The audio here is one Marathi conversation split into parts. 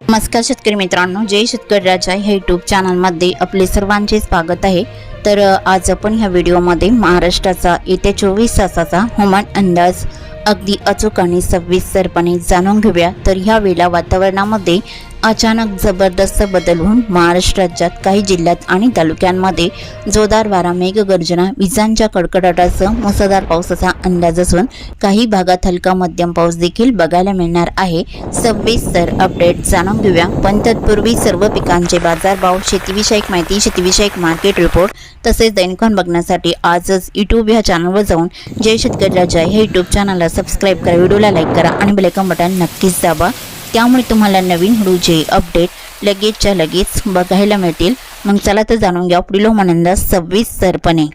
नमस्कार शेतकरी मित्रांनो जय शेतकरी राजा ह्या यूट्यूब चॅनलमध्ये आपले सर्वांचे स्वागत आहे. तर आज आपण ह्या व्हिडिओमध्ये महाराष्ट्राचा येत्या चोवीस तासाचा हवामान अंदाज अगदी अचूक आणि सविस्तरपणे जाणून घेऊया. तर ह्यावेळेला वातावरणामध्ये अचानक जबरदस्त बदल होऊन महाराष्ट्र राज्यात काही जिल्ह्यात आणि तालुक्यांमध्ये जोरदार वारा मेघगर्जना विजांच्या कडकडाटासह मुसळधार पावसाचा अंदाज असून काही भागात हलका मध्यम पाऊस देखील बघायला मिळणार आहे. सविस्तर अपडेट. जाणून घेऊया. पण तत्पूर्वी सर्व पिकांचे बाजारभाव शेतीविषयक माहिती शेतीविषयक मार्केट रिपोर्ट तसेच दैनिकान बघण्यासाठी आजच यूट्यूब ह्या चॅनलवर जाऊन जय शेतकरी राजा हे यूट्यूब चॅनलला सबस्क्राईब करा व्हिडिओला लाईक करा आणि बेलायकन बटन नक्कीच दाबा. त्यामुळे तुम्हाला नवीन व्हिडिओचे अपडेट लगेचच्या लगेच बघायला मिळतील. मग चला तर जाणून घ्या पुढील सव्वीस सविस्तरपणे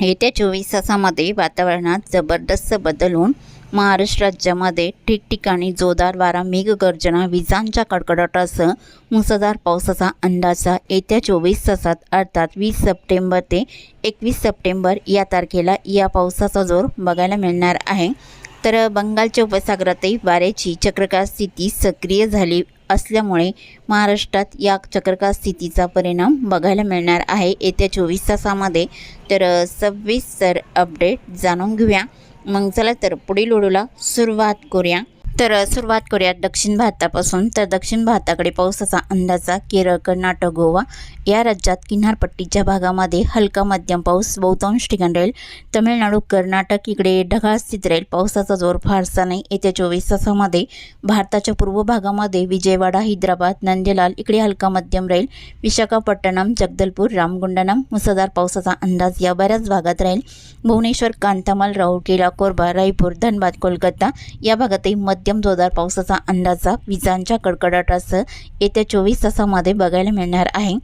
येत्या चोवीस तासामध्ये वातावरणात जबरदस्त बदल होऊन महाराष्ट्र राज्यामध्ये ठिकठिकाणी जोरदार वारा मेघगर्जना विजांच्या कडकडाटासह मुसळधार पावसाचा अंदाजा येत्या चोवीस तासात अर्थात वीस सप्टेंबर ते एकवीस सप्टेंबर या तारखेला या पावसाचा जोर बघायला मिळणार आहे. तर बंगालच्या उपसागरातही वाऱ्याची चक्रकार स्थिती सक्रिय झाली असल्यामुळे महाराष्ट्रात या चक्रकार स्थितीचा परिणाम बघायला मिळणार आहे. येत्या चोवीस तासामध्ये तर सव्वीस सर अपडेट जाणून घेऊया. मग चला तर पुढील ओढूला सुरुवात करूया. तर सुरुवात करूयात दक्षिण भारतापासून. तर दक्षिण भारताकडे पावसाचा अंदाजा केरळ कर्नाटक गोवा या राज्यात किनारपट्टीच्या भागामध्ये हलका मध्यम पाऊस बहुतांश ठिकाणी राहील. तमिळनाडू कर्नाटक इकडे ढगाळ स्थित राहील. पावसाचा जोर फारसा नाही. येत्या चोवीस तासामध्ये भारताच्या पूर्व भागामध्ये विजयवाडा हैदराबाद नंदेलाल इकडे हलका मध्यम राहील. विशाखापट्टणम जगदलपूर रामगुंडनम मुसळधार पावसाचा अंदाज या बऱ्याच भागात राहील. भुवनेश्वर कांतामाल राऊरकेला कोरबा रायपूर धनबाद कोलकाता या भागातही मध्य मध्यम जोरदार पावसाचा अंदाजा विजांच्या कडकडाटासह येत्या चोवीस तासामध्ये बघायला मिळणार आहे.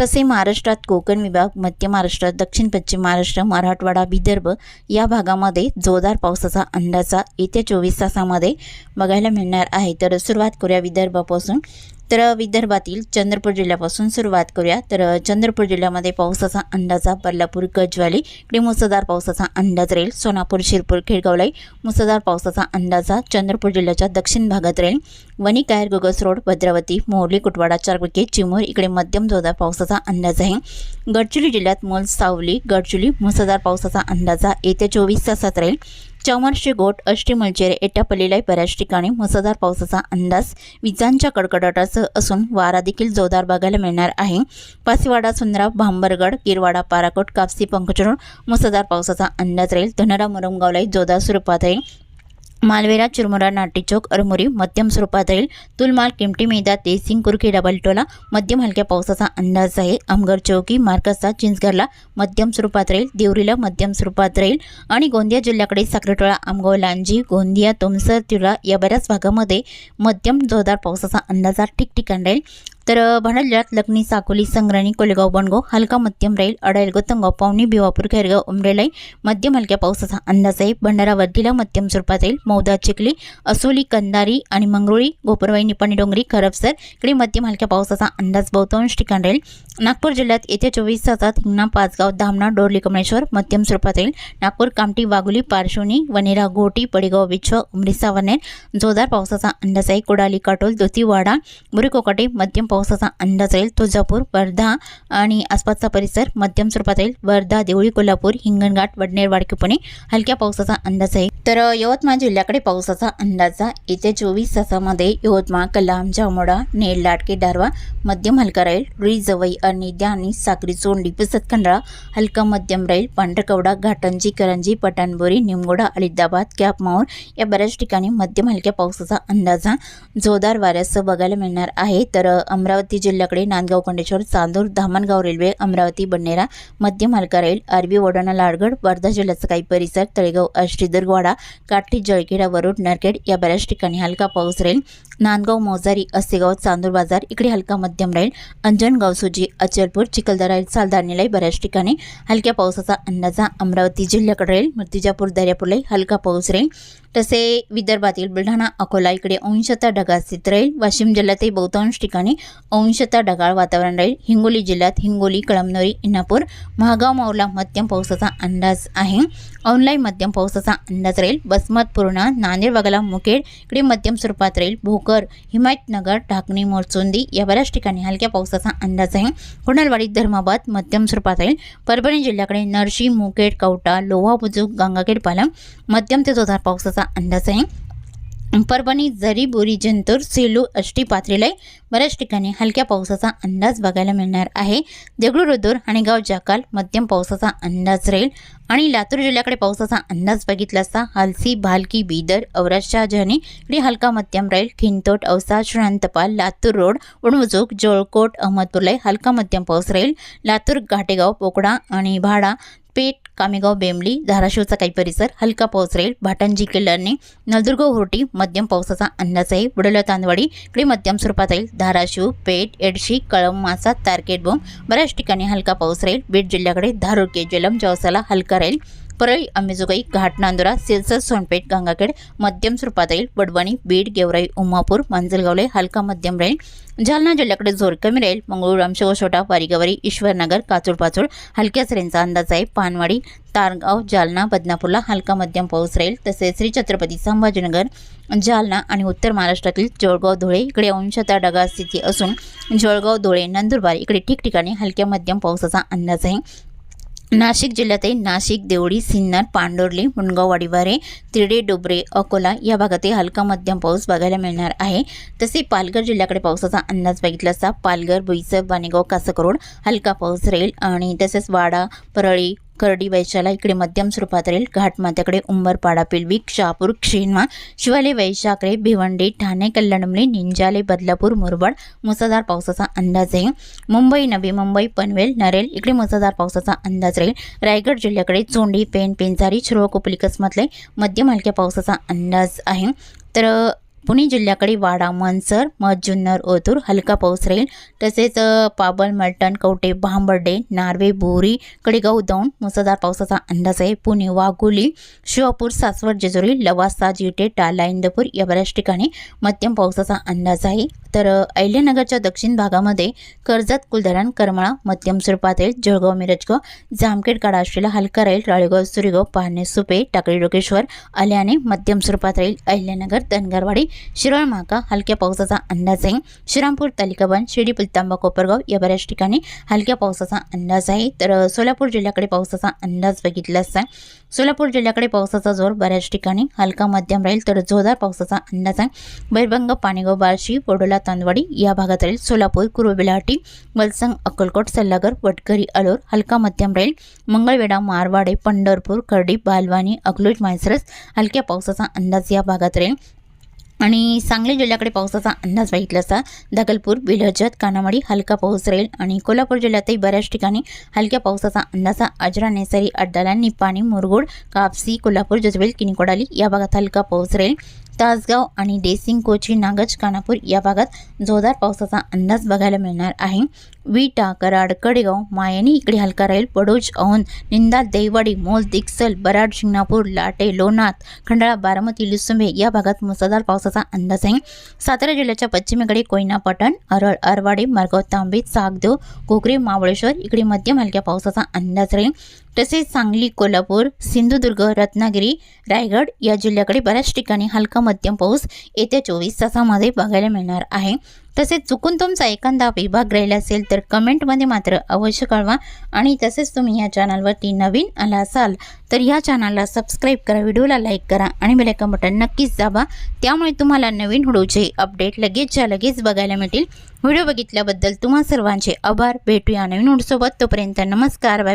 तसे महाराष्ट्रात कोकण विभाग मध्य महाराष्ट्र दक्षिण पश्चिम महाराष्ट्र मराठवाडा विदर्भ या भागामध्ये जोरदार पावसाचा अंदाजा येत्या चोवीस तासामध्ये बघायला मिळणार आहे. तर सुरुवात करूया विदर्भापासून. तर विदर्भातील चंद्रपूर जिल्ह्यापासून सुरुवात करूया. तर चंद्रपूर जिल्ह्यामध्ये पावसाचा अंदाजा बल्लापूर गजवाली इकडे मुसळधार पावसाचा अंदाज राहील. सोनापूर शिरपूर खेडगावलाई मुसळधार पावसाचा अंदाजा चंद्रपूर जिल्ह्याच्या दक्षिण भागात राहील. वणी कायर गोगस रोड भद्रावती मोरली कुटवाडा चारविके चिमूर इकडे मध्यम जोरदार पावसाचा अंदाज आहे. गडचिरोली जिल्ह्यात मोल सावली गडचिरोली मुसळधार पावसाचा अंदाजा येत्या चोवीस तासात राहील. चामरशी गोट अष्टीमलचेर एटापल्लीलाही बऱ्याच ठिकाणी मुसळधार पावसाचा अंदाज. विजांच्या कडकडाटासह असून वारा देखील जोरदार बघायला मिळणार आहे. पासीवाडा सुंदरा भांबरगड किरवाडा पाराकोट कापसी पंकचरोड मुसळधार पावसाचा अंदाज राहील. धनरा मुरमगावलाही जोरदार स्वरूपात आहे. मालवेरा चुरमुरा नाटी चौक अरमुरी मध्यम स्वरूपात राहील तुलमाल किमटी मैदा तेसिंग कुरखेडा डबलटोला मध्यम हलक्या पावसाचा अंदाज आहे. अमगर चौकी मार्कसचा चिंचगरला मध्यम स्वरूपात राहील. देवरीला मध्यम स्वरूपात राहील. आणि गोंदिया जिल्ह्याकडे साखरेटोळा आमगाव लांजी गोंदिया तुमसर तिळा या बऱ्याच भागामध्ये मध्यम जोरदार पावसाचा अंदाज ठिकठिकाण राहील. तर भंडारा जिल्ह्यात लग्नी साकोली संग्राणी कोलेगाव बनगाव हलका मध्यम राहील अडायल गोतंगाव पावणी भिवापूर खैरगाव उमरेलाई मध्यम हलक्या पावसाचा अंदाज आहे. भंडारा वर्धीला मध्यम स्वरूपात येईल मौदा चिखली असोली कंदारी आणि मंगरुळी गोपरवाई निपाणी डोंगरी खरपसर इकडे मध्यम हलक्या पावसाचा अंदाज बहुतांश ठिकाण राहील नागपूर जिल्ह्यात येत्या चोवीस तासात हिंगणा पाचगाव धामणा डोरली कमळेश्वर मध्यम स्वरूपात येईल नागपूर कामठी वाघोली पारशोनी वनेरा घोटी पडेगाव विच्छ उमरी सावनेर जोरदार पावसाचा अंदाज आहे. कोडाली काटोल दोतीवाडा बुरीकोकाटे मध्यम पावसाचा अंदाज राहील तुळजापूर वर्धा आणि आसपासचा परिसर मध्यम स्वरूपात राहील. वर्धा देवळी कोल्हापूर हिंगणघाट वडनेर वाडकीपुणे हलक्या पावसाचा अंदाज आहे. तर यवतमाळ जिल्ह्याकडे पावसाचा अंदाजा येत्या चोवीस तासामध्ये यवतमाळ कलाम जामोडा नेर लाटके दारवा मध्यम हलका राहील. रुई जवई अर्निद्या आणि साक्री चोंडी पुसत खंडाळा हलका मध्यम राहील. पांढरकवडा घाटंजी करंजी पटाणबोरी निमगोडा अलिदाबाद कॅप माऊर या बऱ्याच ठिकाणी मध्यम हलक्या पावसाचा अंदाजा जोरदार वाऱ्यासह बघायला मिळणार आहे. तर अमरावती जिल्ह्याकडे नांदगाव खंडेश्वर चांदूर धामणगाव रेल्वे अमरावती बन्नेरा मध्य मालका राहील आरबी वडाणा लाडगड वर्धा जिल्ह्याचा काही परिसर तळेगाव श्रीदुर्गवाडा काठी जळखेडा वरुड नरखेड या बऱ्याच ठिकाणी हलका पाऊस राहील. नांदगाव मोजारी असेगाव चांदूर बाजार इकडे हलका मध्यम राहील. अंजनगाव सुजी अचलपूर चिखलदरा सालदारणीलाही बऱ्याच ठिकाणी. हलक्या पावसाचा अंदाजा अमरावती जिल्ह्याकडे राहील. मूर्तिजापूर दर्यापूरलाही हलका पाऊस राहील. तसे विदर्भातील बुलढाणा अकोला इकडे अंशता ढगाळ स्थित राहील. वाशिम जिल्ह्यातही बहुतांश ठिकाणी अंशतः ढगाळ वातावरण राहील. हिंगोली जिल्ह्यात हिंगोली कळमनोरी इनापूर महागाव माऊला मध्यम पावसाचा अंदाज आहे. औंधलाई मध्यम पावसाचा अंदाज राहील. बसमत पूर्णा नांदेड वगळा मुखेड इकडे मध्यम स्वरूपात राहील. भोकर भोकर हिमायतनगर ढाकणी मोरचोंदी या बऱ्याच ठिकाणी हलक्या पावसाचा अंदाज आहे. कुणालवाडी धर्माबाद मध्यम स्वरूपात राहील परभणी जिल्ह्याकडे नरशी मुकेट कवटा लोहा बुजुक गंगाखेड पालम मध्यम ते जोरदार पावसाचा अंदाज आहे. परभणी जरी बोरी जंतूर सेलू अष्टी पाथरीलाई बऱ्याच ठिकाणी हलक्या पावसाचा अंदाज बघायला मिळणार आहे. देगलूर रुद्र आणि गाव जाकाल मध्यम पावसाचा अंदाज राहील. आणि लातूर जिल्ह्याकडे पावसाचा अंदाज बघितला असता हलसी भालकी बीदर औराष्टा जहनी इकडे हलका मध्यम राहील. खिंतोट औसा श्रांतपाल लातूर रोड उणवजोग जोळकोट अहमदपूरलाई हलका मध्यम पाऊस राहील. लातूर घाटेगाव पोकडा आणि भाडा पेठ कामेगाव बेंबली धाराशिवचा काही परिसर हलका पाऊस राहील. भाटांजी किल्ल्याने नळदुर्गा होर्टी मध्यम पावसाचा अंदाज आहे. बुडला तांदवाडी इकडे मध्यम स्वरूपात राहील. धाराशिव पेठ एडशी कळम मासा तारकेट बऱ्याच ठिकाणी हलका पाऊस राहील. बीड जिल्ह्याकडे धारुके जलम जवसाला हलका राहील. परळी अंबेजोगाई घाट नांदुरा सिरसर सोनपेठ गंगाखेड मध्यम स्वरूपात येईल वडवणी बीड गेवराई उमापूर मांजलगावले हलका मध्यम राहील जालना जिल्ह्याकडे जोर कमी राहील मंगळूर रामशिवछोटा वारीगवारी ईश्वरनगर काचूर हलक्या सरींचा अंदाज आहे. पानवाडी तारगाव जालना बदनापूरला हलका मध्यम पाऊस राहील तसेच श्री छत्रपती संभाजीनगर जालना आणि उत्तर महाराष्ट्रातील जळगाव धुळे इकडे अंशतः ढगाळ स्थिती असून जळगाव धुळे नंदुरबार इकडे ठिकठिकाणी हलक्या मध्यम पावसाचा अंदाज आहे. नाशिक जिल्ह्यातही नाशिक देवळी सिन्नर पांडोर्ली मुणगाव वाडीवारे तिरडे डोबरे अकोला या भागातही हलका मध्यम पाऊस बघायला मिळणार आहे. तसे पालघर जिल्ह्याकडे पावसाचा अंदाज बघितला असता पालघर बोईसर बाणेगाव कासकरोड हलका पाऊस राहील आणि तसेच वाडा परळी करडी वैशाला इकडे मध्यम स्वरूपात राहील. घाटमात्याकडे उंबरपाडा पिलविक शहापूर क्षीणमा शिवाले वैशाकडे भिवंडी ठाणे कल्याणमली निंजाले बदलापूर मुरबाड मुसळधार पावसाचा अंदाज आहे मुंबई नवी मुंबई पनवेल नरेल इकडे मुसळधार पावसाचा अंदाज राहील. रायगड जिल्ह्याकडे चोंडी पेन पेंचारी शिरोळ कोपली कसमतले मध्यम हलक्या पावसाचा अंदाज आहे. तर पुणे जिल्ह्याकडे वाडा मनसर मध जुन्नर ओतूर हलका पाऊस राहील. तसेच पाबल मलटण कवटे भांबर्डे नार्वे बोरी कडेगाव दौंड मुसळधार पावसाचा अंदाज आहे. पुणे वाघोली शिवापूर सासवड जेजुरी लवासा जिटे टाला इंदपूर या बऱ्याच ठिकाणी मध्यम पावसाचा अंदाज आहे. तर अहिल्यानगरच्या दक्षिण भागामध्ये कर्जत कुलधरण करमाळा मध्यम स्वरूपात येईल जळगाव मिरजगाव जामखेड काडाष्ट्रीला हलका राहील राळेगाव सुरेगाव पाहणे सुपे टाकळी डोकेश्वर आल्याने मध्यम स्वरूपात राहील अहिल्यानगर धनगरवाडी शिरोळ माका हलक्या पावसाचा अंदाज आहे. श्रीरामपूर तालिकाबंद शिर्डी पुलतांबा कोपरगाव या बऱ्याच ठिकाणी हलक्या पावसाचा अंदाज आहे. तर सोलापूर जिल्ह्याकडे पावसाचा अंदाज बघितला असता सोलापूर जिल्ह्याकडे पावसाचा जोर बऱ्याच ठिकाणी हलका मध्यम राहील तर जोरदार पावसाचा अंदाज आहे. बैरभंग पाणीगाव बार्शी बोडोला तांदवाडी या भागात राहील सोलापूर कुरुबेलाटी वलसंग अक्कलकोट सल्लागर वटकरी अलोर हलका मध्यम राहील मंगळवेढा मारवाडे पंढरपूर कर्डी बालवानी अकलूज मायसरस हलक्या पावसाचा अंदाज या भागात राहील. आणि सांगली जिल्ह्याकडे पावसाचा अंदाज बघितला असता दगलपूर बिलहजत कानामाडी हलका पाऊस राहील आणि कोल्हापूर जिल्ह्यातही बऱ्याच ठिकाणी हलक्या पावसाचा अंदाज अजरा नेसरी अड्डाला निपाणी मुरगुड कापसी कोल्हापूर जजबेल किनिकोडाली या भागात हलका पाऊस राहील. तासगाव आणि डेसिंग कोची नागज कानापूर या भागात जोरदार पावसाचा अंदाज बघायला मिळणार आहे. विटा कराड कडेगाव मायानी इकडे हलका राहील. पडोज औंध निंदा देवाडी मोल दिक्सल बराड शिंगणापूर लाटे लोणात खंडाळा बारामती लुसुंबे या भागात मुसळधार पावसाचा अंदाज आहे. सातारा जिल्ह्याच्या पश्चिमेकडे कोयना पटण अरळ अरवाडी मार्गाव तांबे चाकदेव घोगरे मावळेश्वर इकडे मध्यम हलक्या पावसाचा अंदाज राहील. तसेच सांगली कोल्हापूर सिंधुदुर्ग रत्नागिरी रायगड या जिल्ह्याकडे बऱ्याच ठिकाणी हलका मध्यम पाऊस येत्या चोवीस तासामध्ये बघायला मिळणार आहे. तसेच चुकून तुमचा एखादा विभाग राहिला असेल तर कमेंटमध्ये मात्र अवश्य कळवा. आणि तसेच तुम्ही या चॅनलवरती नवीन आला असाल तर या चॅनलला सबस्क्राईब करा व्हिडिओला लाईक करा आणि बेलायकन बटन नक्कीच दाबा. त्यामुळे तुम्हाला नवीन व्हिडिओचे अपडेट लगेचच्या लगेच बघायला मिळतील. व्हिडिओ बघितल्याबद्दल तुम्हा सर्वांचे आभार. भेटूया नवीन व्हिडिओसोबत. तोपर्यंत नमस्कार. बाय.